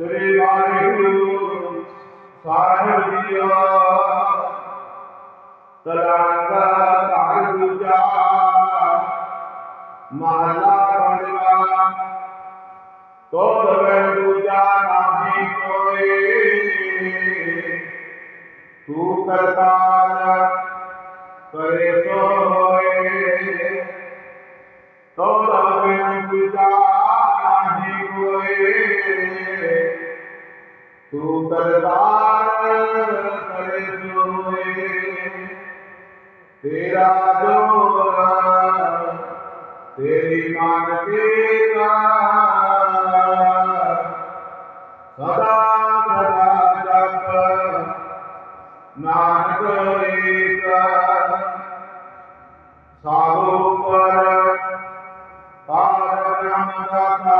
ਸ੍ਰੀ ਵਾਹਿਗੁਰੂ ਸਾਹਿਬ JIO ਤਲੰਗਾ ਧਰ ਦੂਜਾ ਮਹਲਾ ਪੰਜਵਾ ਤੋੜ ਵੇ ਦੂਜਾ ਨਾਹੀ ਕੋਈ ਤੂੰ ਕਰਤਾਰ ਕਰੇ ਸੋ ਕਰਤਾਰ ਕਰੇ ਸੋਏ ਤੇਰਾ ਜੋਰ ਤੇਰੀ ਮਨ ਤੇਰਾ ਸਦਾ ਸਦਾ ਜਪ ਨਾਨਕ ਏਕ ਸਾਧੂ ਪਰ ਪਾਰ ਬ੍ਰਹਮ ਦਾਤਾਰ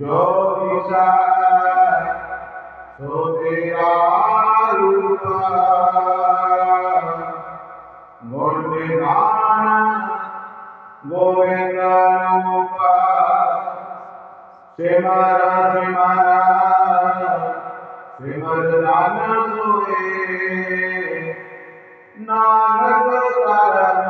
जो विचार सो तेरा गोल्डे गाना गोविंद रूपा सिमरा सिमरा सिमर नान सोए नानक कारण